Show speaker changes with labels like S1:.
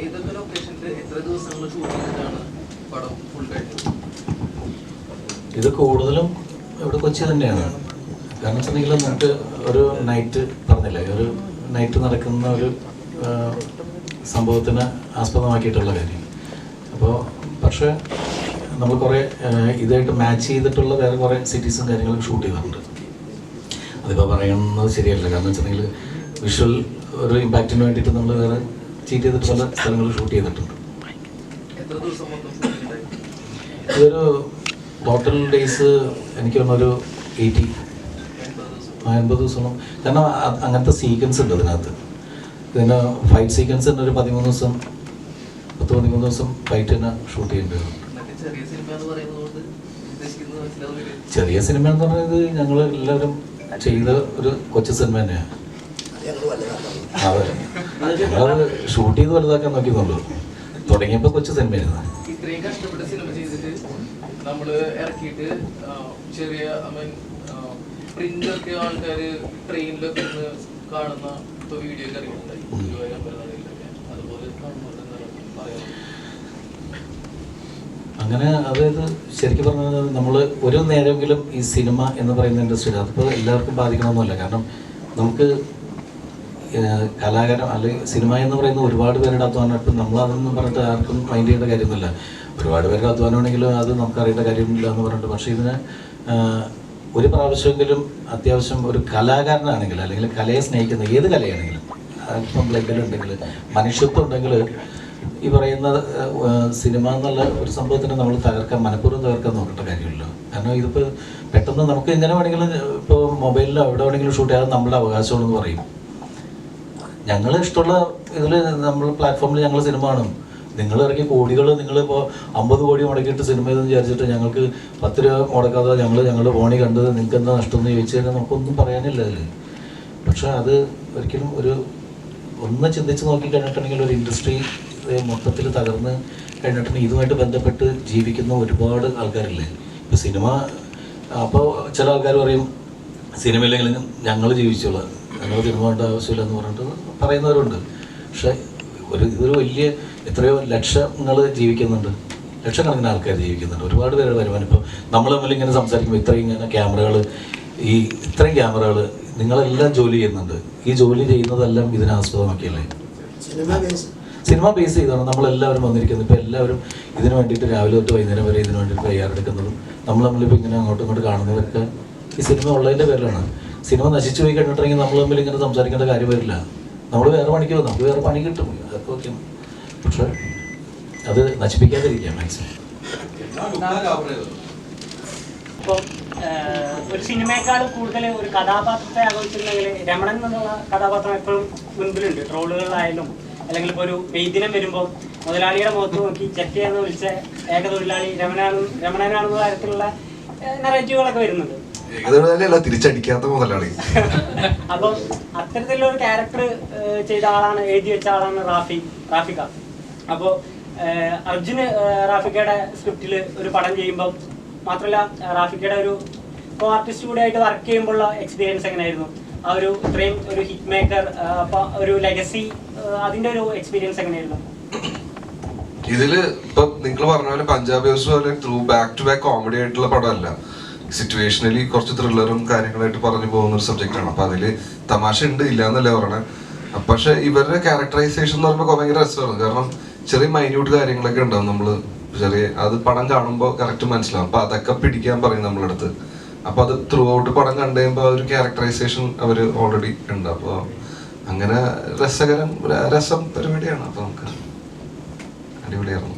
S1: ഏതൊക്കെ ലൊക്കേഷനിൽ എത്ര ദിവസങ്ങൾ ഷൂട്ട് പടം ഫുൾ
S2: ഇത് കൂടുതലും ഇവിടെ കൊച്ചി തന്നെയാണ്. കാരണം വെച്ചിട്ടുണ്ടെങ്കിൽ നമുക്ക് ഒരു നൈറ്റ് പറഞ്ഞില്ലേ ഒരു നൈറ്റ് നടക്കുന്ന ഒരു സംഭവത്തിന് ആസ്പദമാക്കിയിട്ടുള്ള കാര്യം. അപ്പോൾ പക്ഷേ നമ്മൾ കുറേ ഇതായിട്ട് മാച്ച് ചെയ്തിട്ടുള്ള വേറെ കുറേ സിറ്റീസും കാര്യങ്ങളും ഷൂട്ട് ചെയ്തിട്ടുണ്ട്. അതിപ്പോൾ പറയുന്നത് ശരിയല്ല. കാരണം വെച്ചിട്ടുണ്ടെങ്കിൽ വിഷ്വൽ ഒരു ഇമ്പാക്റ്റിന് വേണ്ടിയിട്ട് നമ്മൾ വേറെ ചീറ്റ് ചെയ്തിട്ട് പല സ്ഥലങ്ങളിൽ ഷൂട്ട് ചെയ്തിട്ടുണ്ട്. ഇതൊരു ടോട്ടൽ ഡേയ്സ് എനിക്ക് തോന്നുന്നൊരു എയ്റ്റി
S1: എൺപത് ദിവസം.
S2: കാരണം അങ്ങനത്തെ സീക്വൻസ് ഉണ്ട് അതിനകത്ത്. ഇതിന് ഫൈറ്റ് സീക്വൻസ് തന്നെ ഒരു പതിമൂന്ന് ദിവസം പത്ത് പതിമൂന്ന് ദിവസം ഫൈറ്റ് തന്നെ ഷൂട്ട് ചെയ്യേണ്ടി വരും.
S1: ചെറിയ സിനിമ എന്ന് പറയുന്നത്
S2: ഞങ്ങൾ എല്ലാവരും ചെയ്ത ഒരു കൊച്ചു സിനിമ തന്നെയാണ് അതെ. ഞങ്ങളത് ഷൂട്ട് ചെയ്ത് വലുതാക്കാൻ നോക്കിയെന്നുള്ളൂ തുടങ്ങിയപ്പോൾ കൊച്ചു സിനിമയായിരുന്നു.
S1: ഇത്രയും കഷ്ടപ്പെട്ട സിനിമ ചെയ്തിട്ട് നമ്മൾ ഇറക്കിയിട്ട് ചെറിയ ഐ മീൻ പ്രിന്റൊക്കെ ആൾക്കാർ ട്രെയിനിലൊക്കെ ഇരുന്ന് കാണുന്ന ഇപ്പോൾ വീഡിയോ ഒക്കെ അതുപോലെ പറയാം?
S2: അങ്ങനെ അതായത് ശരിക്കും പറഞ്ഞാൽ നമ്മൾ ഒരു നേരമെങ്കിലും ഈ സിനിമ എന്ന് പറയുന്ന ഇൻഡസ്ട്രിയിൽ അതിപ്പോൾ എല്ലാവർക്കും ബാധിക്കണമെന്നല്ല കാരണം നമുക്ക് കലാകാരം അല്ലെങ്കിൽ സിനിമ എന്ന് പറയുന്ന ഒരുപാട് പേരുടെ അധ്വാനം. ഇപ്പം നമ്മൾ അതൊന്നും പറഞ്ഞിട്ട് ആർക്കും മൈൻഡ് ചെയ്യേണ്ട കാര്യമൊന്നുമില്ല. ഒരുപാട് പേരുടെ അധ്വാനമാണെങ്കിലും അത് നമുക്ക് അറിയേണ്ട കാര്യമില്ല എന്ന് പറഞ്ഞിട്ട്. പക്ഷേ ഇതിന് ഒരു പ്രാവശ്യമെങ്കിലും അത്യാവശ്യം ഒരു കലാകാരനാണെങ്കിൽ അല്ലെങ്കിൽ കലയെ സ്നേഹിക്കുന്ന ഏത് കലയാണെങ്കിലും അല്പം ബ്ലഡിലുണ്ടെങ്കിൽ മനുഷ്യത്വം ഉണ്ടെങ്കിൽ ഈ പറയുന്ന സിനിമ എന്നുള്ള ഒരു സംഭവത്തിന് നമ്മൾ തകർക്കാൻ മനഃപൂർവം തകർക്കാൻ നോക്കേണ്ട കാര്യമില്ല. കാരണം ഇതിപ്പോൾ പെട്ടെന്ന് നമുക്ക് എങ്ങനെ വേണമെങ്കിലും ഇപ്പോൾ മൊബൈലിലോ എവിടെ വേണമെങ്കിലും ഷൂട്ട് ചെയ്യാതെ നമ്മുടെ അവകാശമാണെന്ന് പറയും. ഞങ്ങൾ ഇഷ്ടമുള്ള ഇതിൽ നമ്മൾ പ്ലാറ്റ്ഫോമിൽ ഞങ്ങൾ സിനിമ കാണും. നിങ്ങൾ ഇറക്കി കോടികൾ നിങ്ങളിപ്പോൾ അമ്പത് കോടി മുടക്കിയിട്ട് സിനിമ ഇതെന്ന് വിചാരിച്ചിട്ട് ഞങ്ങൾക്ക് പത്ത് രൂപ മുടക്കാതെ ഞങ്ങൾ ഞങ്ങളുടെ ഫോണിൽ കണ്ടത് നിങ്ങൾക്ക് എന്താ നഷ്ടം എന്ന് ചോദിച്ചു കഴിഞ്ഞാൽ നമുക്കൊന്നും പറയാനില്ല അതിൽ പക്ഷേ അത് ഒരിക്കലും ഒരു ഒന്ന് ചിന്തിച്ച് നോക്കി കഴിഞ്ഞിട്ടുണ്ടെങ്കിൽ ഒരു ഇൻഡസ്ട്രി മൊത്തത്തിൽ തകർന്ന് കഴിഞ്ഞിട്ടുണ്ടെങ്കിൽ ഇതുമായിട്ട് ബന്ധപ്പെട്ട് ജീവിക്കുന്ന ഒരുപാട് ആൾക്കാരില്ലേ? ഇപ്പോൾ സിനിമ അപ്പോൾ ചില ആൾക്കാർ പറയും സിനിമയിലെങ്കിലും ഞങ്ങൾ ജീവിച്ചോളാം. ഞങ്ങൾ സിനിമ കണ്ട ആവശ്യമില്ല എന്ന് പറഞ്ഞിട്ട് പറയുന്നവരുണ്ട്. പക്ഷെ ഒരു ഇതൊരു വലിയ എത്രയോ ലക്ഷങ്ങൾ ജീവിക്കുന്നുണ്ട്. ലക്ഷക്കണക്കിന് ആൾക്കാർ ജീവിക്കുന്നുണ്ട്. ഒരുപാട് പേരുടെ വരുമാനം. ഇപ്പോൾ നമ്മൾ തമ്മിൽ ഇങ്ങനെ സംസാരിക്കുമ്പോൾ ഇത്രയും ഇങ്ങനെ ക്യാമറകൾ ഈ ഇത്രയും ക്യാമറകൾ നിങ്ങളെല്ലാം ജോലി ചെയ്യുന്നുണ്ട്. ഈ ജോലി ചെയ്യുന്നതെല്ലാം ഇതിനെ ആസ്പദമാക്കിയല്ലേ? സിനിമ ബേസ് ചെയ്താണ് നമ്മളെല്ലാവരും വന്നിരിക്കുന്നത്. ഇപ്പോൾ എല്ലാവരും ഇതിന് വേണ്ടിയിട്ട് രാവിലെ തൊട്ട് വൈകുന്നേരം വരെ ഇതിന് വേണ്ടിയിട്ട് തയ്യാറെടുക്കുന്നതും നമ്മൾ നമ്മളിപ്പോൾ ഇങ്ങനെ അങ്ങോട്ടും ഇങ്ങോട്ട് കാണുന്നതൊക്കെ ഈ സിനിമ ഉള്ളതിന്റെ പേരിലാണ്. സിനിമ നശിച്ചു പോയി കഴിഞ്ഞിട്ടുണ്ടെങ്കിൽ നമ്മൾ തമ്മിൽ ഇങ്ങനെ സംസാരിക്കേണ്ട കാര്യം വരില്ല. നമ്മൾ വേറെ പണിക്ക് പോകും നമുക്ക് വേറെ പണി കിട്ടും. അതൊക്കെ ഓക്കെ. പക്ഷെ അത് നശിപ്പിക്കാതിരിക്കുക മാക്സിമം
S3: ഇപ്പോൾ ഒരു സിനിമയെക്കാൾ കൂടുതൽ ഒരു കഥാപാത്രത്തെ ആഘോഷിച്ചിട്ടുണ്ടെങ്കിൽ രമണൻ എന്നുള്ള കഥാപാത്രം എപ്പോഴും മുൻപിലുണ്ട്. ട്രോളുകളിലായാലും അല്ലെങ്കിൽ ഇപ്പോൾ ഒരു വെയ്ദിനം വരുമ്പോൾ മുതലാളിയുടെ മുഖത്ത് നോക്കി ചെക്ക് ചെയ്യാന്ന് വിളിച്ച ഏക തൊഴിലാളി രമണാണ് രമണനാണെന്ന തരത്തിലുള്ള നെറേറ്റീവുകളൊക്കെ വരുന്നുണ്ട്.
S4: ഏകദേശമല്ല തിരിച്ചടിക്കാത്ത മുതലാണ്
S3: അപ്പൊ അത്തരത്തിലുള്ള ഒരു ക്യാരക്ടർ ചെയ്ത ആളാണ് എഴുതി വെച്ച ആളാണ് റാഫി റാഫിക. അപ്പോൾ അർജുന് റാഫിക്കയുടെ സ്ക്രിപ്റ്റിൽ ഒരു പടം ചെയ്യുമ്പോൾ മാത്രമല്ല റാഫിക്കയുടെ ഒരു കോ ആർട്ടിസ്റ്റ് കൂടെ ആയിട്ട് വർക്ക് ചെയ്യുമ്പോഴുള്ള എക്സ്പീരിയൻസ് എങ്ങനെയായിരുന്നു? ആ ഒരു ഇത്രയും ഒരു ഹിറ്റ് മേക്കർ അപ്പൊ ഒരു ലെഗസി അതിന്റെ ഒരു എക്സ്പീരിയൻസ് എങ്ങനെയായിരുന്നു?
S4: ഇതിൽ ഇപ്പൊ നിങ്ങൾ പറഞ്ഞ പോലെ പഞ്ചാബ് ഹൗസ് പോലെ through back to back comedy ആയിട്ടുള്ള പടമല്ല. സിറ്റുവേഷനലി കുറച്ച് ത്രില്ലറും കാര്യങ്ങളായിട്ട് പറഞ്ഞു പോകുന്ന ഒരു സബ്ജക്റ്റ് ആണ്. അപ്പൊ അതിൽ തമാശ ഉണ്ട് ഇല്ല എന്നല്ല പറയണേ. പക്ഷെ ഇവരുടെ ക്യാരക്ടറൈസേഷൻ എന്ന് പറയുമ്പോൾ ഭയങ്കര രസമാണ്. കാരണം ചെറിയ മൈന്യൂട്ട് കാര്യങ്ങളൊക്കെ ഉണ്ടാവും നമ്മൾ. ചെറിയ അത് പടം കാണുമ്പോൾ കറക്റ്റ് മനസ്സിലാവും. അപ്പൊ അതൊക്കെ പിടിക്കാൻ പറയും നമ്മളെ അടുത്ത് അപ്പൊ അത് ത്രൂ ഔട്ട് പടം കണ്ടു കഴിയുമ്പോൾ ആ ഒരു ക്യാരക്ടറൈസേഷൻ അവർ ഓൾറെഡി ഉണ്ട്. അപ്പൊ അങ്ങനെ രസകരം രസം പരിപാടിയാണ്. അപ്പൊ നമുക്ക് അടിപൊളിയായിരുന്നു.